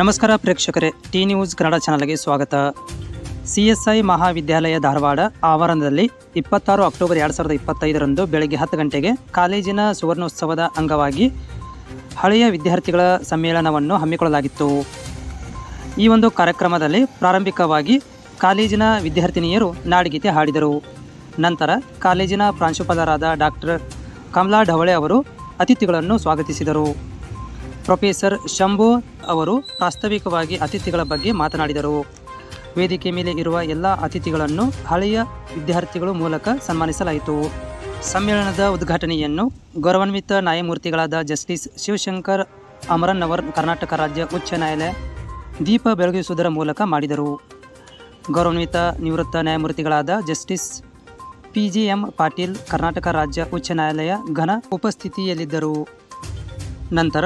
ನಮಸ್ಕಾರ ಪ್ರೇಕ್ಷಕರೇ, T news Kannada ಚಾನಲ್ಗೆ ಸ್ವಾಗತ. ಸಿ ಎಸ್ ಐ ಮಹಾವಿದ್ಯಾಲಯ ಧಾರವಾಡ ಆವರಣದಲ್ಲಿ ಇಪ್ಪತ್ತಾರು ಅಕ್ಟೋಬರ್ ಎರಡು ಸಾವಿರದ ಇಪ್ಪತ್ತೈದರಂದು ಬೆಳಗ್ಗೆ ಹತ್ತು ಗಂಟೆಗೆ ಕಾಲೇಜಿನ ಸುವರ್ಣೋತ್ಸವದ ಅಂಗವಾಗಿ ಹಳೆಯ ವಿದ್ಯಾರ್ಥಿಗಳ ಸಮ್ಮೇಳನವನ್ನು ಹಮ್ಮಿಕೊಳ್ಳಲಾಗಿತ್ತು. ಈ ಒಂದು ಕಾರ್ಯಕ್ರಮದಲ್ಲಿ ಪ್ರಾರಂಭಿಕವಾಗಿ ಕಾಲೇಜಿನ ವಿದ್ಯಾರ್ಥಿನಿಯರು ನಾಡಗೀತೆ ಹಾಡಿದರು. ನಂತರ ಕಾಲೇಜಿನ ಪ್ರಾಂಶುಪಾಲರಾದ ಡಾಕ್ಟರ್ ಕಮಲಾ ಢವಳೆ ಅವರು ಅತಿಥಿಗಳನ್ನು ಸ್ವಾಗತಿಸಿದರು. ಪ್ರೊಫೆಸರ್ ಶಂಭು ಅವರು ಪ್ರಾಸ್ತಾವಿಕವಾಗಿ ಅತಿಥಿಗಳ ಬಗ್ಗೆ ಮಾತನಾಡಿದರು. ವೇದಿಕೆ ಮೇಲೆ ಇರುವ ಎಲ್ಲ ಅತಿಥಿಗಳನ್ನು ಹಳೆಯ ವಿದ್ಯಾರ್ಥಿಗಳು ಮೂಲಕ ಸನ್ಮಾನಿಸಲಾಯಿತು. ಸಮ್ಮೇಳನದ ಉದ್ಘಾಟನೆಯನ್ನು ಗೌರವಾನ್ವಿತ ನ್ಯಾಯಮೂರ್ತಿಗಳಾದ ಜಸ್ಟಿಸ್ ಶಿವಶಂಕರ್ ಅಮರನ್ ಅವರ್ ಕರ್ನಾಟಕ ರಾಜ್ಯ ಉಚ್ಚ ನ್ಯಾಯಾಲಯ, ದೀಪ ಬೆಳಗಿಸುವುದರ ಮೂಲಕ ಮಾಡಿದರು. ಗೌರವಾನ್ವಿತ ನಿವೃತ್ತ ನ್ಯಾಯಮೂರ್ತಿಗಳಾದ justice P G M Patil, Karnataka ರಾಜ್ಯ ಉಚ್ಚ ನ್ಯಾಯಾಲಯ ಘನ ಉಪಸ್ಥಿತಿಯಲ್ಲಿದ್ದರು. ನಂತರ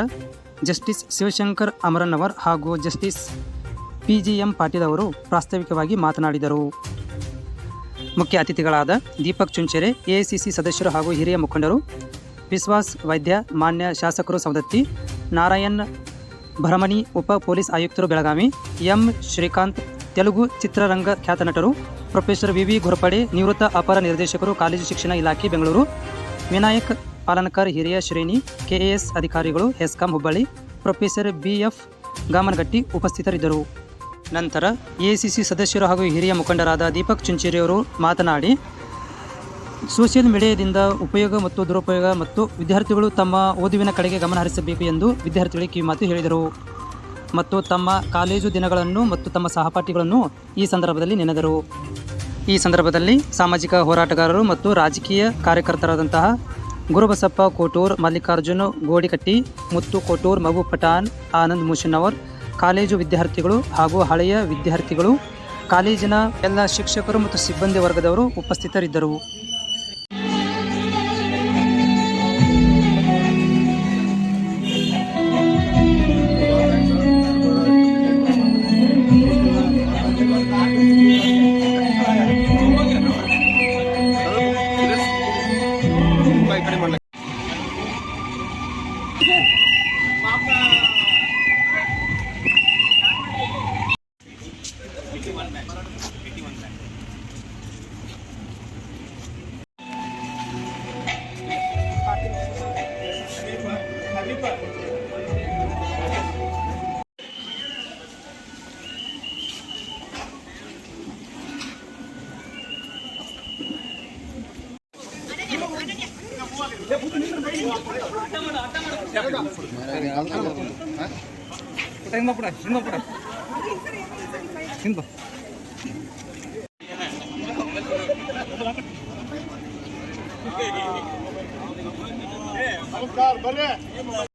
ಜಸ್ಟಿಸ್ ಶಿವಶಂಕರ್ ಅಮರನ್ನವರ್ ಹಾಗೂ justice P G M Patil ಅವರು ಪ್ರಾಸ್ತಾವಿಕವಾಗಿ ಮಾತನಾಡಿದರು. ಮುಖ್ಯ ಅತಿಥಿಗಳಾದ ದೀಪಕ್ ಚುಂಚೆರೆ, ಎಐಸಿಸಿ ಸದಸ್ಯರು ಹಾಗೂ ಹಿರಿಯ ಮುಖಂಡರು, ವಿಶ್ವಾಸ್ ವೈದ್ಯ, ಮಾನ್ಯ ಶಾಸಕರು ಸವದತ್ತಿ ನಾರಾಯಣ್ ಭರಮಣಿ, ಉಪ ಪೊಲೀಸ್ ಆಯುಕ್ತರು ಬೆಳಗಾವಿ, ಎಂ ಶ್ರೀಕಾಂತ್, ತೆಲುಗು ಚಿತ್ರರಂಗ ಖ್ಯಾತ ನಟರು, ಪ್ರೊಫೆಸರ್ ವಿ ವಿ ಘೋರ್ಪಡೆ, ನಿವೃತ್ತ ಅಪರ ನಿರ್ದೇಶಕರು, ಕಾಲೇಜು ಶಿಕ್ಷಣ ಇಲಾಖೆ ಬೆಂಗಳೂರು, ವಿನಾಯಕ್ ಪಾಲನಕರ್ ಹಿರಿಯ ಶ್ರೇಣಿ ಕೆಎಎಸ್ ಅಧಿಕಾರಿಗಳು HESCOM Hubballi professor B F Gamanagatti ಉಪಸ್ಥಿತರಿದ್ದರು. ನಂತರ ಎಸಿಸಿ ಸದಸ್ಯರು ಹಾಗೂ ಹಿರಿಯ ಮುಖಂಡರಾದ ದೀಪಕ್ ಚುಂಚೇರಿಯವರು ಮಾತನಾಡಿ, ಸೋಷಿಯಲ್ ಮೀಡಿಯಾದಿಂದ ಉಪಯೋಗ ಮತ್ತು ದುರುಪಯೋಗ ಮತ್ತು ವಿದ್ಯಾರ್ಥಿಗಳು ತಮ್ಮ ಓದುವಿನ ಕಡೆಗೆ ಗಮನ ಹರಿಸಬೇಕು ಎಂದು ವಿದ್ಯಾರ್ಥಿಗಳಿಗೆ ಕಿವಿಮಾತು ಹೇಳಿದರು. ಮತ್ತು ತಮ್ಮ ಕಾಲೇಜು ದಿನಗಳನ್ನು ಮತ್ತು ತಮ್ಮ ಸಹಪಾಠಿಗಳನ್ನು ಈ ಸಂದರ್ಭದಲ್ಲಿ ನೆನೆದರು. ಈ ಸಂದರ್ಭದಲ್ಲಿ ಸಾಮಾಜಿಕ ಹೋರಾಟಗಾರರು ಮತ್ತು ರಾಜಕೀಯ ಕಾರ್ಯಕರ್ತರಾದಂತಹ ಗುರುಬಸಪ್ಪ ಕೋಟೂರ್, ಮಲ್ಲಿಕಾರ್ಜುನ್, ಗೋಡಿಕಟ್ಟಿ, ಮುತ್ತು ಕೋಟೂರ್, ಮಗು ಪಠಾನ್ ಆನಂದ್ ಮುಷನ್ನವರ್ ಕಾಲೇಜು ವಿದ್ಯಾರ್ಥಿಗಳು ಹಾಗೂ ಹಳೆಯ ವಿದ್ಯಾರ್ಥಿಗಳು, ಕಾಲೇಜಿನ ಎಲ್ಲ ಶಿಕ್ಷಕರು ಮತ್ತು ಸಿಬ್ಬಂದಿ ವರ್ಗದವರು ಉಪಸ್ಥಿತರಿದ್ದರು. ತಿನ್ಬಾಕೂಡಾದು ತಿನ್ಬಾಕೂಡಾದು ತಿನ್ಬಾ ನಮಸ್ಕಾರ ಬರ್ರಿ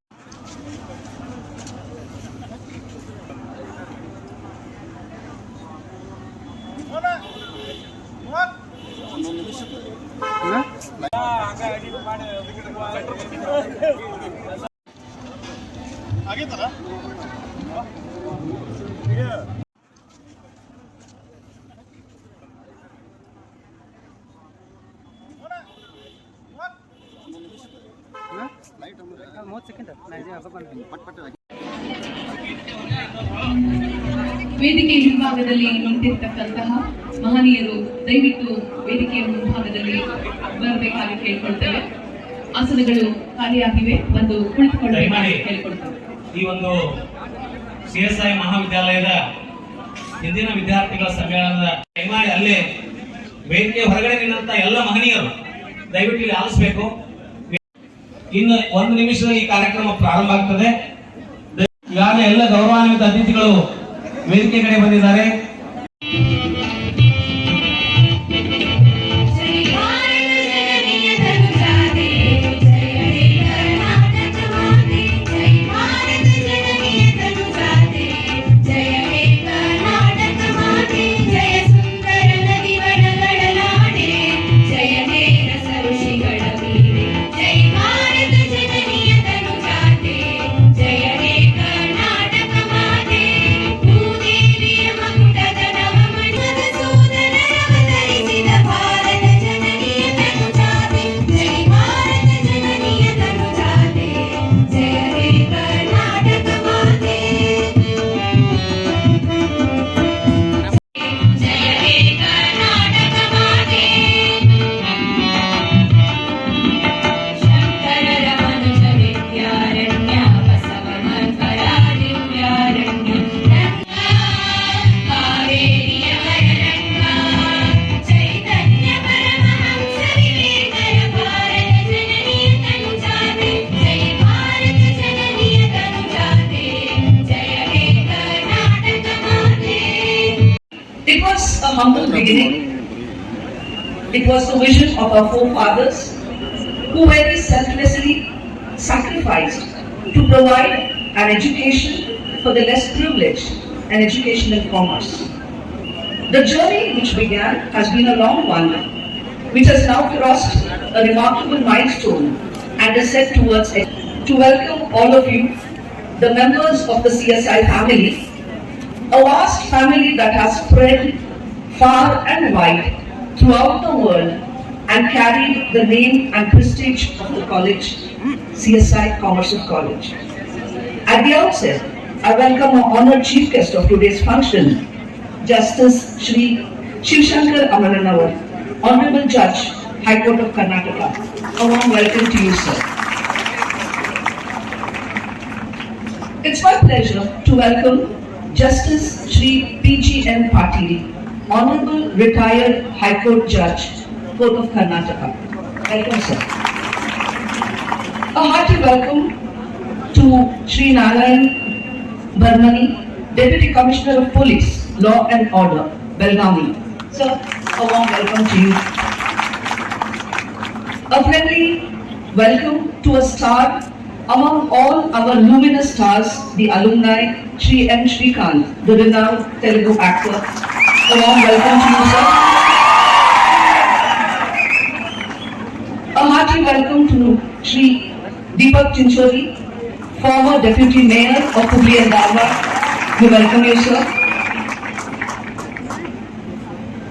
ವೇದಿಕೆ ಹಿಂಭಾಗದಲ್ಲಿ ನಿಂತಿರ್ತಕ್ಕಂತಹ ಮಹನೀಯರು ದಯವಿಟ್ಟು ವೇದಿಕೆಯ ಮುಂಭಾಗದಲ್ಲಿ ಬರಬೇಕಾಗಿ ಕೇಳ್ಕೊಳ್ತೇವೆ. ಆಸನಗಳು ಖಾಲಿಯಾಗಿವೆ ಒಂದು ಕುಳಿತುಕೊಳ್ಳಿ ಕೇಳ್ಕೊಳ್ತೇವೆ. ಈ ಒಂದು ಸಿಎಸ್ಐ ಐ ಮಹಾವಿದ್ಯಾಲಯದ ಹಿಂದಿನ ವಿದ್ಯಾರ್ಥಿಗಳ ಸಮ್ಮೇಳನದ ದಯಮಾಡಿ ಅಲ್ಲೇ ವೇದಿಕೆ ಹೊರಗಡೆ ನಿನ್ನಂತ ಎಲ್ಲ ಮಹನೀಯರು ದಯವಿಟ್ಟು ಇಲ್ಲಿ ಆಲಿಸಬೇಕು. ಇನ್ನು ಒಂದು ನಿಮಿಷದಲ್ಲಿ ಈ ಕಾರ್ಯಕ್ರಮ ಪ್ರಾರಂಭ ಆಗ್ತದೆ. ಈಗಾಗಲೇ ಎಲ್ಲ ಗೌರವಾನ್ವಿತ ಅತಿಥಿಗಳು ವೇದಿಕೆ ಕಡೆ ಬಂದಿದ್ದಾರೆ. It was the vision of our forefathers who very selflessly sacrificed to provide an education for the less privileged and educational commerce. The journey which began has been a long one, which has now crossed a remarkable milestone and is set towards it. To welcome all of you, the members of the CSI family, a vast family that has spread far and wide throughout the world and carried the name and prestige of the college, CSI Commercial College. At the outset, I welcome our honored chief guest of today's function, Justice Shri Shivshankar Amananawar, Honorable Judge, High Court of Karnataka. A warm welcome to you, sir. It's my pleasure to welcome Justice Shri P.G.N. Patili, Honorable Retired High Court Judge, Court of Karnataka. Welcome, sir. A hearty welcome to Sri Narayan Barmani, Deputy Commissioner of Police, Law and Order, Belgavi. Sir, a warm welcome to you. A friendly welcome to a star among all our luminous stars, the alumni, Sri M. Shrikant, the renowned Telugu actor. A warm welcome to you, sir. A hearty welcome to Sri Deepak Chinchori, former Deputy Mayor of Hubli and Dharwad. We welcome you, sir.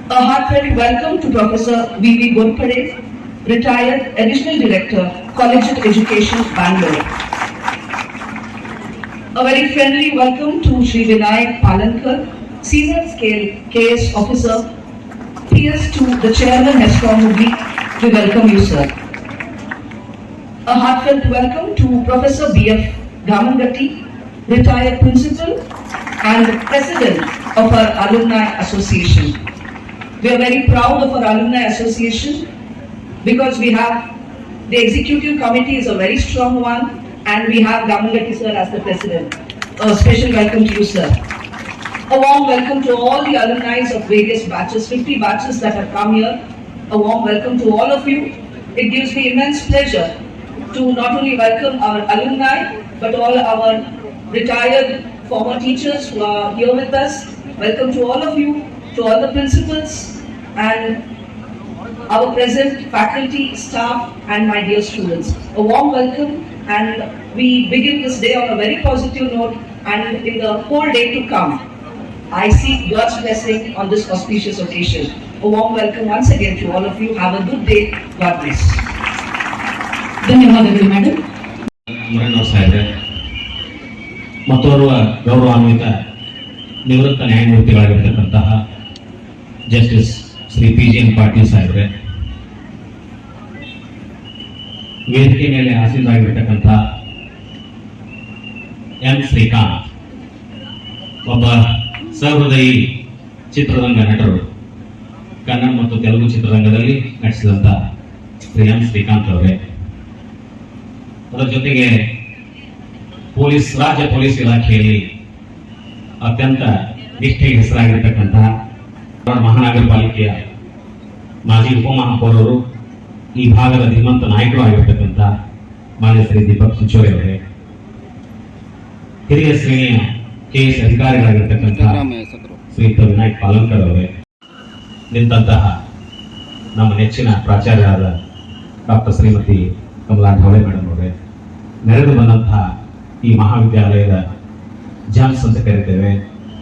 A heartfelt welcome to Professor V.V. Gunpade, retired Additional Director, Collegiate Education, Bangalore. A very friendly welcome to Sri Vinayak Palankar, Senior Scale KS Officer, PS2, the Chairman has Hubli. We welcome you, sir. A heartfelt welcome to Professor B.F. Gamangati, retired Principal and President of our Alumni Association. We are very proud of our Alumni Association because we have, the executive committee is a very strong one and we have Gamangati sir as the president. A special welcome to you, sir. A warm welcome to all the alumni of various batches, 50 batches that have come here. A warm welcome to all of you. It gives me immense pleasure to not only welcome our alumni, but all our retired former teachers who are here with us. Welcome to all of you, to all the principals and our present faculty, staff, and my dear students. A warm welcome, and we begin this day on a very positive note. And in the whole day to come, I seek God's blessing on this auspicious occasion. A warm welcome once again to all of you. Have a good day. God bless. ಧನ್ಯವಾದಗಳು madam ಮುರಣ್ಣವ್ರ ಸಾಹೇಬ್ರೆ ಮತ್ತೋರ್ವ ಗೌರವಾನ್ವಿತ ನಿವೃತ್ತ ನ್ಯಾಯಮೂರ್ತಿಗಳಾಗಿರ್ತಕ್ಕಂತಹ justice Shri P G N Patil ಸಾಹೇಬ್ರೆ ವೇದಿಕೆ ಮೇಲೆ ಆಸೀನರಾಗಿರ್ತಕ್ಕಂಥ M Srikanth ಒಬ್ಬ ಸಹೃದಯಿ ಚಿತ್ರರಂಗ ನಟರು. ಕನ್ನಡ ಮತ್ತು ತೆಲುಗು ಚಿತ್ರರಂಗದಲ್ಲಿ ನಟಿಸಿದಂಥ ಪ್ರಿಯಾಂ ಶ್ರೀಕಾಂತ್ ಅವರೇ. ಅದರ ಜೊತೆಗೆ ಪೊಲೀಸ್, ರಾಜ್ಯ ಪೊಲೀಸ್ ಇಲಾಖೆಯಲ್ಲಿ ಅತ್ಯಂತ ನಿಷ್ಠೆಗೆ ಹೆಸರಾಗಿರ್ತಕ್ಕಂತಹ ಮಹಾನಗರ ಪಾಲಿಕೆಯ ಮಾಜಿ ಉಪಮಹಾಪೌರರು, ಈ ಭಾಗದ ಧೀಮಂತ ನಾಯಕರು ಆಗಿರ್ತಕ್ಕಂಥ ಮಾನ್ಯ ಶ್ರೀ ದೀಪಕ್ ಚಿಂಚೋರಿ ಅವರೇ. ಹಿರಿಯ ಶ್ರೇಣಿಯ ಕೆ ಎಸ್ ಅಧಿಕಾರಿಗಳಾಗಿರ್ತಕ್ಕಂತಹ ಶ್ರೀಯುತ ವಿನಾಯಕ್ ಪಾಲಂಕರ್ ಅವರೇ ನಿಂತಹ ನಮ್ಮ ನೆಚ್ಚಿನ ಪ್ರಾಚಾರ್ಯರಾದ ಡಾಕ್ಟರ್ ಶ್ರೀಮತಿ ಕಮಲಾ ಢವಳೆ ಮೇಡಮ್ ಅವರೇ ನೆರೆದು ಬಂದಂತಹ ಈ ಮಹಾವಿದ್ಯಾಲಯದ ಜಾನ್ಸ್ ಅಂತ ಕರಿತೇವೆ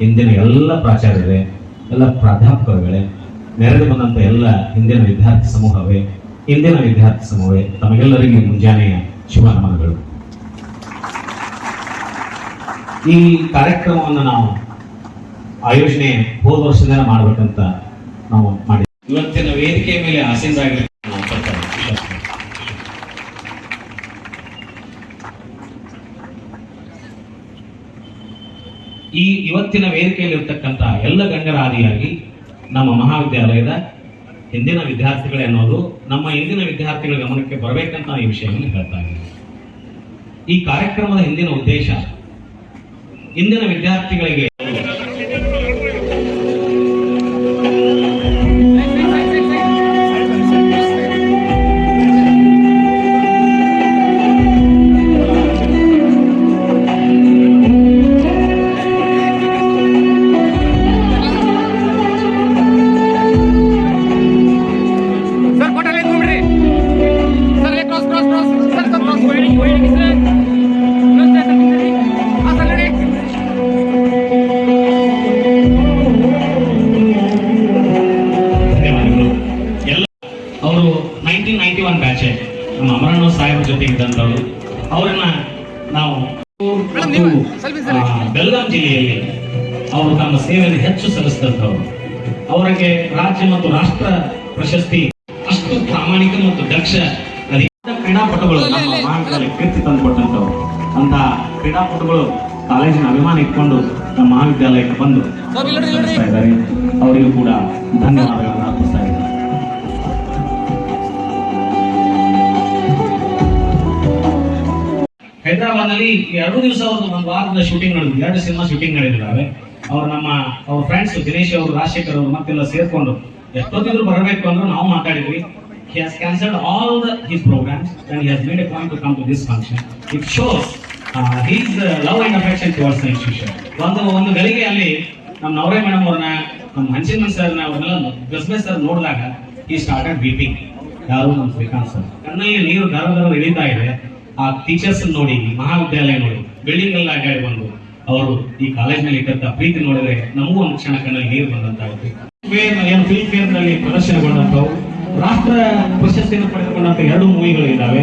ಹಿಂದಿನ ಎಲ್ಲ ಪ್ರಾಚಾರ್ಯರೇ ಎಲ್ಲ ಪ್ರಾಧ್ಯಾಪಕರುಗಳೇ ನೆರೆದು ಬಂದಂಥ ಎಲ್ಲ ಹಿಂದಿನ ವಿದ್ಯಾರ್ಥಿ ಸಮೂಹವೇ ಹಿಂದಿನ ವಿದ್ಯಾರ್ಥಿ ಸಮೂಹವೇ ತಮಗೆಲ್ಲರಿಗೂ ಮುಂಜಾನೆಯ ಶುಭ ನಮನಗಳು. ಈ ಕಾರ್ಯಕ್ರಮವನ್ನು ನಾವು ಆಯೋಜನೆ ಹೋದ ವರ್ಷದಿಂದ ಮಾಡಬೇಕಂತ ನಾವು ಮಾಡಿದ್ವಿ ಇವತ್ತಿನ ವೇದಿಕೆ ಮೇಲೆ ಆಸೀನರಾಗಿ ನಾವು ಸ್ವಲ್ಪ ವಿಶ್ವಾಸ ಮಾಡ್ತೀವಿ. ಈ ಇವತ್ತಿನ ವೇದಿಕೆಯಲ್ಲಿ ಇರ್ತಕ್ಕಂತಹ ಎಲ್ಲ ಗಂಗರಾದಿಯಾಗಿ ನಮ್ಮ ಮಹಾವಿದ್ಯಾಲಯದ ಹಿಂದಿನ ವಿದ್ಯಾರ್ಥಿಗಳೇ ಅನ್ನೋದು ನಮ್ಮ ಹಿಂದಿನ ವಿದ್ಯಾರ್ಥಿಗಳ ಗಮನಕ್ಕೆ ಬರಬೇಕಂತ ಈ ವಿಷಯವನ್ನು ಹೇಳ್ತಾ ಇದ್ದೀನಿ ಈ ಕಾರ್ಯಕ್ರಮದ ಹಿಂದಿನ ಉದ್ದೇಶ ಇಂದಿನ ವಿದ್ಯಾರ್ಥಿಗಳಿಗೆ ಹೆಚ್ಚು ಸಲ್ಲಿಸಿದಂಥವ್ರು. ಅವರಿಗೆ ರಾಜ್ಯ ಮತ್ತು ರಾಷ್ಟ್ರ ಪ್ರಶಸ್ತಿ ಅಷ್ಟು ಪ್ರಾಮಾಣಿಕ ಮತ್ತು ದಕ್ಷ ಕ್ರೀಡಾಪಟುಗಳು ನಮ್ಮ ಮಹಾವಿದ್ಯಾಲಯ ಕೀರ್ತಿ ತಂದುಕೊಟ್ಟಂಥವ್ರು. ಅಂತ ಕ್ರೀಡಾಪಟುಗಳು ಕಾಲೇಜಿನ ಅಭಿಮಾನ ಇಟ್ಕೊಂಡು ನಮ್ಮ ಮಹಾವಿದ್ಯಾಲಯಕ್ಕೆ ಬಂದು ಸಲ್ಲಿಸ್ತಾ ಇದ್ದಾರೆ. ಅವರಿಗೂ ಕೂಡ ಧನ್ಯವಾದಗಳನ್ನು ಅರ್ಪಿಸ್ತಾ ಇದ್ದಾರೆ ಹೈದರಾಬಾದ್ನಲ್ಲಿ ಎರಡು ದಿವಸ ಒಂದು ವಾರದ ಶೂಟಿಂಗ್ ನಡೆದಿದೆ. ಎರಡು ಸಿನಿಮಾ ಶೂಟಿಂಗ್ ನಡೆದಿದ್ದಾವೆ. ಅವ್ರು ನಮ್ಮ ಅವ್ರ ಫ್ರೆಂಡ್ಸ್ ದಿನೇಶ್ ಅವರು ರಾಜಶೇಖರ್ ಅವರು ಮತ್ತೆಲ್ಲ ಸೇರ್ಕೊಂಡು ಎಷ್ಟೊತ್ತಿದ್ರು ಬರಬೇಕು ಅಂದ್ರೆ ನಾವು ಮಾತಾಡಿದ್ವಿ. He has cancelled all the, his programs and he has made a point to come to this function. It shows uh, his uh, love and affection towards. ಒಂದು ಒಂದು ಗಳಿಗೆ ಅಲ್ಲಿ ನಮ್ಮ ನವರೇ ಮೇಡಮ್ ಅವ್ರನ್ನ ನಮ್ಮ ಹಂಚಿನ ಸರ್ನ ಅವ್ರನ್ನೆಲ್ಲ ಗಸ್ಬೆ ಸರ್ ನೋಡಿದಾಗ ಈ ಸ್ಟಾರ್ಟೆಡ್ ವೀಪಿಂಗ್ ಯಾರು ನಮ್ಮ ಶ್ರೀಕಾಂತ್ ಸರ್? ಕಣ್ಣಲ್ಲಿ ನೀರು ದರ ಇಳಿತಾ ಇದೆ. ಆ ಟೀಚರ್ಸ್ ನೋಡಿ ಮಹಾವಿದ್ಯಾಲಯ ನೋಡಿ ಬಿಲ್ಡಿಂಗ್ ಎಲ್ಲ ಅಡ್ಡಾಡಿ ಬಂದು ಅವರು ಈ ಕಾಲೇಜಿನಲ್ಲಿ ಇಟ್ಟಂತ ಪ್ರೀತಿ ನೋಡಿದ್ರೆ ನಮಗೂ ಒಂದು ಕ್ಷಣ ಕಣ್ಣಲ್ಲಿ ನೀರು ಬಂದಂತಾಗುತ್ತೆ. ಏನು ಫಿಲ್ಮ್ ಫೇರ್ನಲ್ಲಿ ಪ್ರದರ್ಶನಗೊಂಡಂತವು ರಾಷ್ಟ್ರ ಪ್ರಶಸ್ತಿಯನ್ನು ಪಡೆದುಕೊಂಡಂತ ಎರಡು ಮೂವಿಗಳು ಇದ್ದಾವೆ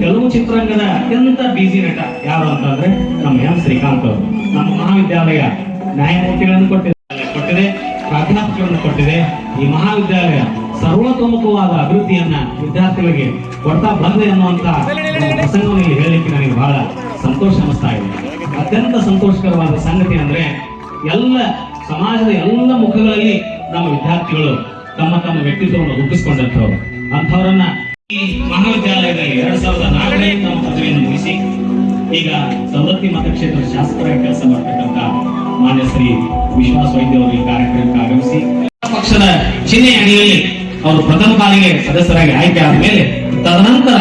ತೆಲುಗು ಚಿತ್ರರಂಗದ ಅತ್ಯಂತ ಬಿಸಿ ನಟ ಯಾರು ಅಂತಂದ್ರೆ ನಮ್ಮ ಎಂ ಶ್ರೀಕಾಂತ್ ಅವರು. ನಮ್ಮ ಮಹಾವಿದ್ಯಾಲಯ ನ್ಯಾಯಮೂರ್ತಿಗಳನ್ನು ಕೊಟ್ಟಿದೆ ಕೊಟ್ಟಿದೆ, ಪ್ರಾಧ್ಯಾಪಕರನ್ನು ಕೊಟ್ಟಿದೆ. ಈ ಮಹಾವಿದ್ಯಾಲಯ ಸರ್ವತೋಮುಖವಾದ ಅಭಿವೃದ್ಧಿಯನ್ನ ವಿದ್ಯಾರ್ಥಿಗಳಿಗೆ ಕೊಡ್ತಾ ಬಂದೆ ಅನ್ನುವಂತ ಪ್ರಸಂಗವನ್ನು ಹೇಳಲಿಕ್ಕೆ ನನಗೆ ಬಹಳ ಸಂತೋಷ ಅನಿಸ್ತಾ ಇದೆ. ಅತ್ಯಂತ ಸಂತೋಷಕರವಾದ ಸಂಗತಿ ಅಂದ್ರೆ ಎಲ್ಲ ಸಮಾಜದ ಎಲ್ಲ ಮುಖಗಳಲ್ಲಿ ನಮ್ಮ ವಿದ್ಯಾರ್ಥಿಗಳು ತಮ್ಮ ತಮ್ಮ ವ್ಯಕ್ತಿತ್ವವನ್ನು ರೂಪಿಸಿಕೊಂಡಂಥವ್ರು. ಅಂಥವರನ್ನ ಈ ಮಹಾವಿದ್ಯಾಲಯದಲ್ಲಿ ಎರಡ್ ಸಾವಿರದ ನಾಲ್ಕನೇ ತಮ್ಮ ಪದವಿಯನ್ನು ಮುಗಿಸಿ ಈಗ ಸವದತ್ತಿ ಮತಕ್ಷೇತ್ರದ ಶಾಸಕರಾಗಿ ಕೆಲಸ ಮಾಡ್ತಕ್ಕಂಥ ಮಾನ್ಯ ಶ್ರೀ ವಿಶ್ವಾಸ ವೈದ್ಯ ಅವರು ಈ ಕಾರ್ಯಕ್ರಮಕ್ಕೆ ಆಗಮಿಸಿ, ಪಕ್ಷದ ಚಿಹ್ನೆ ಅಡಿಯಲ್ಲಿ ಅವರು ಪ್ರಥಮ ಬಾರಿಗೆ ಸದಸ್ಯರಾಗಿ ಆಯ್ಕೆ ಆದ ಮೇಲೆ ತದನಂತರ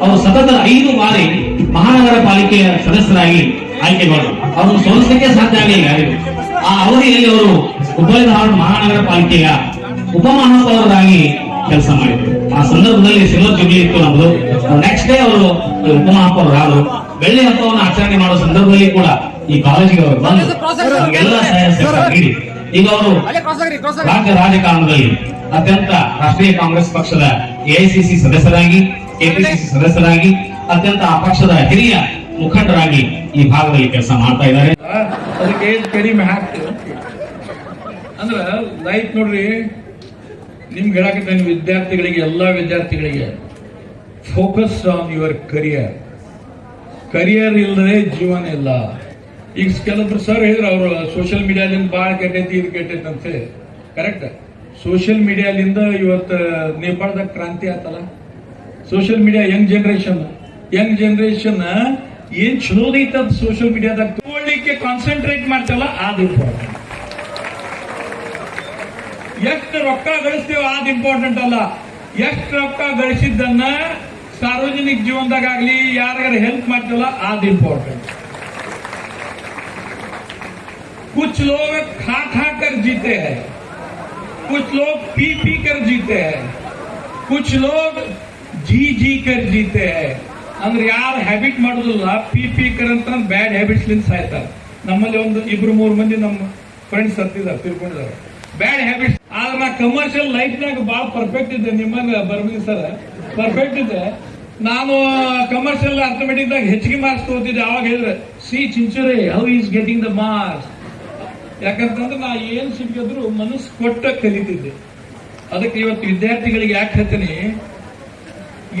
ಅವರು ಸತತ ಐದು ಬಾರಿ ಮಹಾನಗರ ಪಾಲಿಕೆಯ ಸದಸ್ಯರಾಗಿ ಆಯ್ಕೆಗೊಂಡರು ಅವರು ಸೋಲಿಸಲಿಕ್ಕೆ ಸಾಧ್ಯ ಆಗಲಿಲ್ಲ ಯಾರಿಗೂ ಆ ಅವಧಿಯಲ್ಲಿ ಅವರು ಹುಬ್ಬಳ್ಳಿ ಧಾರವಾಡ ಮಹಾನಗರ ಪಾಲಿಕೆಯ ಉಪಮಹಾಪೌರರಾಗಿ ಕೆಲಸ ಮಾಡಿದ್ರು. ಆ ಸಂದರ್ಭದಲ್ಲಿ ಸಿಲ್ವರ್ ಜುಬ್ಲಿ ಇತ್ತು ನಮ್ದು ನೆಕ್ಸ್ಟ್ ಡೇ ಅವರು ಉಪಮಹಾಪೌರರಾದರು. ಬೆಳ್ಳಿ ಹಬ್ಬವನ್ನು ಆಚರಣೆ ಮಾಡುವ ಸಂದರ್ಭದಲ್ಲಿ ಕೂಡ ಈ ಕಾಲೇಜಿಗೆ ಅವರು ಬಂದು ಎಲ್ಲ ಸಹಾಯ ನೀಡಿ. ಈಗ ಅವರು ರಾಜ್ಯ ರಾಜಕಾರಣದಲ್ಲಿ ಅತ್ಯಂತ ರಾಷ್ಟ್ರೀಯ ಕಾಂಗ್ರೆಸ್ ಪಕ್ಷದ ಎಐಸಿಸಿ ಸದಸ್ಯರಾಗಿ ಕೆಪಿಸಿಸಿ ಸದಸ್ಯರಾಗಿ ಅತ್ಯಂತ ಆ ಪಕ್ಷದ ಹಿರಿಯ ಮುಖಂಡರಾಗಿ ಈ ಭಾಗದಲ್ಲಿ ಕೆಲಸ ಮಾಡ್ತಾ ಇದ್ದಾರೆ. ಅದಕ್ಕೆ ಕಡಿಮೆ ಹಾಕ್ತೀವಿ. ಅಂದ್ರ ಲೈಫ್ ನೋಡ್ರಿ, ನಿಮ್ಗೆ ಹೇಳಕತ್ತೇನೆ ವಿದ್ಯಾರ್ಥಿಗಳಿಗೆ, ಎಲ್ಲಾ ವಿದ್ಯಾರ್ಥಿಗಳಿಗೆ focus on your career career ಇಲ್ಲದೆ ಜೀವನ ಇಲ್ಲ. ಈಗ ಕೆಲವೊಬ್ರು ಸರ್ ಹೇಳಿದ್ರು, ಅವರು ಸೋಷಿಯಲ್ ಮೀಡಿಯಾದಿಂದ ಭಾಳ ಕೆಟ್ಟೈತಿ, ಇದು ಕೆಟ್ಟೈತಿ ಅಂತ ಹೇಳಿ. ಕರೆಕ್ಟ್ ಸೋಷಿಯಲ್ ಮೀಡಿಯಾಲಿಂದ ಇವತ್ತು ನೇಪಾಳದಾಗ ಕ್ರಾಂತಿ ಆತಲ್ಲ. Social media young generation young generation ಏನ್ ಚಲೋದೈತ ಸೋಷಿಯಲ್ ಮೀಡಿಯಾದಾಗ ತಗೊಳ್ಳಿಕ್ಕೆ ಕಾನ್ಸಂಟ್ರೇಟ್ ಮಾಡ್ತಲ್ಲ ಅದು ಇಂಪಾರ್ಟೆಂಟ್ ಎಷ್ಟು ರೊಕ್ಕ ಗಳಿಸ್ತೀವೋ ಅದು ಇಂಪಾರ್ಟೆಂಟ್ ಅಲ್ಲ ಎಷ್ಟು ರೊಕ್ಕ ಗಳಿಸಿದ್ದನ್ನ ಸಾರ್ವಜನಿಕ ಜೀವನದಾಗ ಆಗ್ಲಿ ಯಾರಿಗಾರ ಹೆಲ್ಪ್ ಮಾಡ್ತೀವಲ್ಲ ಅದು ಇಂಪಾರ್ಟೆಂಟ್ कुछ लोग खा खा कर जीते हैं कुछ लोग पी पी कर जीते हैं कुछ लोग जी जी कर जीते हैं ಅಂದ್ರೆ ಯಾರು ಹ್ಯಾಬಿಟ್ ಮಾಡುದಿಲ್ಲ ಪಿ ಪಿ ಕರ್ ಅಂತ ಬ್ಯಾಡ್ ಹ್ಯಾಬಿಟ್ಸ್ ಲಿಂದ ಸಾಯ್ತಾರೆ. ನಮ್ಮಲ್ಲಿ ಒಂದು ಇಬ್ರು ಮೂರು ಮಂದಿ ನಮ್ಮ ಫ್ರೆಂಡ್ಸ್ ಸತ್ತಿದ್ದಾರೆ ತಿರ್ಕೊಂಡಿದ್ದಾರೆ ಬ್ಯಾಡ್ ಹ್ಯಾಬಿಟ್ಸ್ ಆದ್ರೆ ನಾ ಕಮರ್ಷಿಯಲ್ ಲೈಫ್ನಾಗ ಭಾಳ ಪರ್ಫೆಕ್ಟ್ ಇದ್ದೆ. ನಿಮ್ಮಂಗ ಬರ್ಮಿ ಸರ್ ಪರ್ಫೆಕ್ಟ್ ಇದ್ದೆ. ನಾನು ಕಮರ್ಷಿಯಲ್ ಅರ್ಥಮೆಟಿಕ್ ದಾಗ ಹೆಚ್ಚಿಗೆ ಮಾರ್ಕ್ಸ್ ತಗೋತಿದ್ದೆ. ಅವಾಗ ಹೇಳಿದ್ರೆ, C Chinchure how is getting the marks ಯಾಕಂತಂದ್ರೆ ನಾ ಏನ್ ಸಿಕ್ಕಿದ್ರು ಮನಸ್ಸು ಕೊಟ್ಟ ಕಲಿತಿದ್ದೆ. ಅದಕ್ಕೆ ಇವತ್ತು ವಿದ್ಯಾರ್ಥಿಗಳಿಗೆ ಯಾಕೆ ಹೇಳ್ತೀನಿ,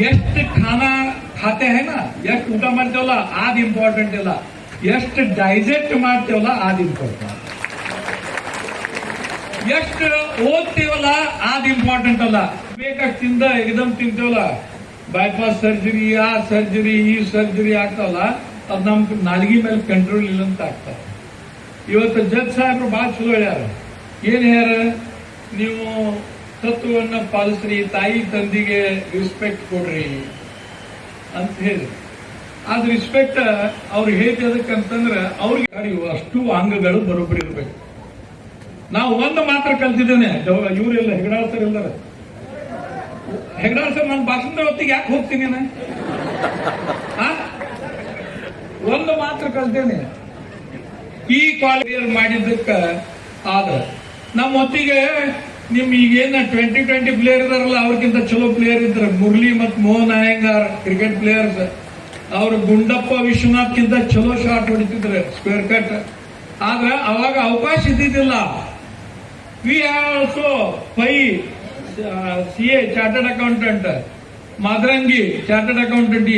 ಎಷ್ಟು ಖಾನಾ ಖಾತೆ ಹೈ ನಾ ಎಷ್ಟು ಊಟ ಮಾಡ್ತೇವಲ್ಲ? ಆದ್ ಇಂಪಾರ್ಟೆಂಟ್ ಇಲ್ಲ. ಎಷ್ಟು ಡೈಜೆಸ್ಟ್ ಮಾಡ್ತೇವಲ್ಲ, ಆದ್ ಇಂಪಾರ್ಟೆಂಟ್ ಎಷ್ಟು ಓದ್ತೀವಲ್ಲ, ಆದ್ ಇಂಪಾರ್ಟೆಂಟ್ ಅಲ್ಲ. ಬೇಕಷ್ಟು ತಿಂದ ಎಕ್ದಮ್ ತಿಂತೇವಲ್ಲ. ಬೈಪಾಸ್ ಸರ್ಜರಿ ಆ ಸರ್ಜರಿ ಈ ಸರ್ಜರಿ ಆಗ್ತಾವಲ್ಲ, ಅದ್ ನಮ್ ನಾಲ್ಗಿ ಮೇಲೆ ಕಂಟ್ರೋಲ್ ಇಲ್ಲ ಅಂತ ಆಗ್ತಾವ ಇವತ್ತು ಜಡ್ ಸಾಹೇಬ್ರು ಬಹಳ ಚಲೋ ಹೇಳ್ಯಾರ. ಏನ್ ಹೇಳ್ಯಾರ? ನೀವು ತತ್ವವನ್ನ ಪಾಲಿಸ್ರಿ, ತಾಯಿ ತಂದಿಗೆ ರೆಸ್ಪೆಕ್ಟ್ ಕೊಡ್ರಿ. ಅಂತ ಹೇಳಿದ್ರು. ಆದ್ರೆ ರಿಸ್ಪೆಕ್ಟ್ ಅವ್ರು ಹೇಗೆ ಅದಕ್ಕಂತಂದ್ರ ಅವ್ರಿಗೆ ಅಷ್ಟು ಅಂಗಗಳು ಬರೋಬ್ಬರಿ ಇರಬೇಕು. ನಾವು ಒಂದು ಮಾತ್ರ ಕಲ್ತಿದ್ದೇನೆ. ಇವರೆಲ್ಲ ಹೆಗಡಾಳ್ ಸರ್ ಎಲ್ಲರ ಹೆಗಡಾಳ್ ಸರ್ ನಾನು ಭಾಷಣದ ಹೊತ್ತಿಗೆ ಯಾಕೆ ಹೋಗ್ತೀನಿ ನಾನು? ಒಂದು ಮಾತ್ರ ಕಲ್ತೇನೆ ಈ ಕಾಲೇಜ್ ಮಾಡಿದ್ದಕ್ಕ ಆದ್ರೆ ನಮ್ಮ ಹೊತ್ತಿಗೆ ನಿಮ್ ಈಗೇನ ಟ್ವೆಂಟಿ ಟ್ವೆಂಟಿ ಪ್ಲೇಯರ್ ಇದಾರಲ್ಲ ಅವ್ರಿಗಿಂತ ಚಲೋ ಪ್ಲೇಯರ್ ಇದ್ರೆ ಮುರಳಿ ಮತ್ ಮೋಹನ್ ಅಯ್ಯಂಗಾರ್ ಕ್ರಿಕೆಟ್ ಪ್ಲೇಯರ್ಸ್ ಅವ್ರು ಗುಂಡಪ್ಪ ವಿಶ್ವನಾಥ್ಗಿಂತ ಚಲೋ ಶಾಟ್ ಹೊಡಿತಿದ್ರೆ ಸ್ಕ್ವೇರ್ ಕಟ್ ಆದ್ರೆ ಅವಾಗ ಅವಕಾಶ ಇದ್ದಿದ್ದಿಲ್ಲ. We also pay C A chartered accountant ಮಾದ್ರಂಗಿ chartered accountant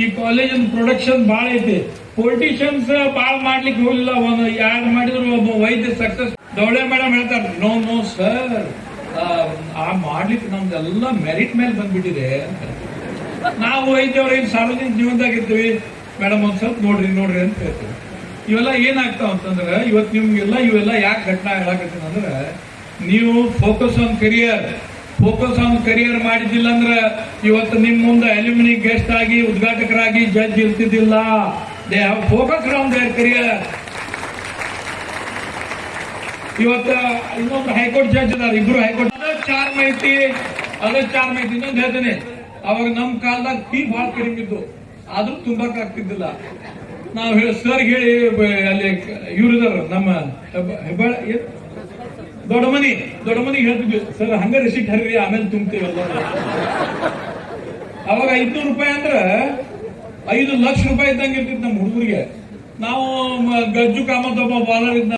ಈ ಕಾಲೇಜಿನ ಪ್ರೊಡಕ್ಷನ್ ಭಾಳ ಐತಿ. ಪೊಲಿಟಿಷಿಯನ್ಸ್ ಬಾಳ್ ಮಾಡ್ಲಿಕ್ಕೆ ಹೋಗಿಲ್ಲ ಒಂದು ಯಾರು ಮಾಡಿದ್ರು ಒಬ್ಬ ವೈದ್ಯ ಸಕ್ಸಸ್ ದೌಳೆ ಮೇಡಮ್ ಹೇಳ್ತಾರೆ ನೋ ನೋ ಸರ್ ಆ ಮಾಡ್ಲಿಕ್ಕೆ ನಮ್ದೆಲ್ಲ ಮೆರಿಟ್ ಮೇಲೆ ಬಂದ್ಬಿಟ್ಟಿದೆ. ನಾವು ವೈದ್ಯವ್ರ ಏನು ಸಾರ್ವಜನಿಕ ಜೀವನದಾಗ ಇರ್ತೀವಿ ಮೇಡಮ್ ಒಂದ್ ಸ್ವಲ್ಪ ನೋಡ್ರಿ ನೋಡ್ರಿ ಅಂತ ಹೇಳ್ತೀವಿ. ಇವೆಲ್ಲ ಏನಾಗ್ತಾವ ಅಂತಂದ್ರೆ ಇವತ್ತು ನಿಮ್ಗೆಲ್ಲ ಇವೆಲ್ಲ ಯಾಕೆ ಘಟನಾ ಹೇಳಕತ್ತೀನಿ ಅಂದ್ರೆ, ನೀವು focus on career focus on career ಮಾಡಿದ್ದಿಲ್ಲ ಅಂದ್ರೆ, ಇವತ್ತು ನಿಮ್ ಮುಂದೆ ಅಲ್ಯೂಮಿನಿ ಗೆಸ್ಟ್ ಆಗಿ, ಉದ್ಘಾಟಕರಾಗಿ ಜಡ್ಜ್ ಇರ್ತಿದ್ದಿಲ್ಲ they have focus on their career ಇವತ್ತು ಇನ್ನೊಂದು ಹೈಕೋರ್ಟ್ ಜಡ್ಜ್ ಅದಾರ ಇಬ್ರು ಹೈಕೋರ್ಟ್ ಚಾರ್ ಮೈತಿ ಅದ ಚಾರ್ ಮೈತಿ ಇನ್ನೊಂದು ಹೇಳ್ತೇನೆ. ಅವಾಗ ನಮ್ ಕಾಲದಾಗ ಫೀ ಬಹಳ ಕಡಿಮೆ ಇದ್ದು ಆದ್ರೂ ತುಂಬಾಕ್ ಆಗ್ತಿದ್ದಿಲ್ಲ. ನಾವು ಹೇಳಿ ಸರ್ ಹೇಳಿ ಅಲ್ಲಿ ಇವ್ರು ಇದಾರ ನಮ್ಮ ಹೆಬ್ಬ- ಹೆಬ್ಬಾಳ? ದೊಡ್ಡ ಮನಿ ದೊಡ್ಡ ಮನಿ ಹೇಳ್ತಿದ್ವಿ ಸರ್ ಹಂಗ ರಿಸಿಟ್ ಹರಿರಿ, ಆಮೇಲೆ ತುಂಬ್ತೀವಲ್ಲ ಅವಾಗ ಐದ್ನೂರು ರೂಪಾಯಿ ಅಂದ್ರ ಐದು ಲಕ್ಷ ರೂಪಾಯಿ ಇದ್ದಂಗೆ ಇರ್ತಿತ್ತು ನಮ್ಮ ಹುಡುಗರಿಗೆ. ನಾವು ಗಜ್ಜು ಕಾಮತ್ ಒಬ್ಬ ಬಾಲರ್ ಇದ್ದ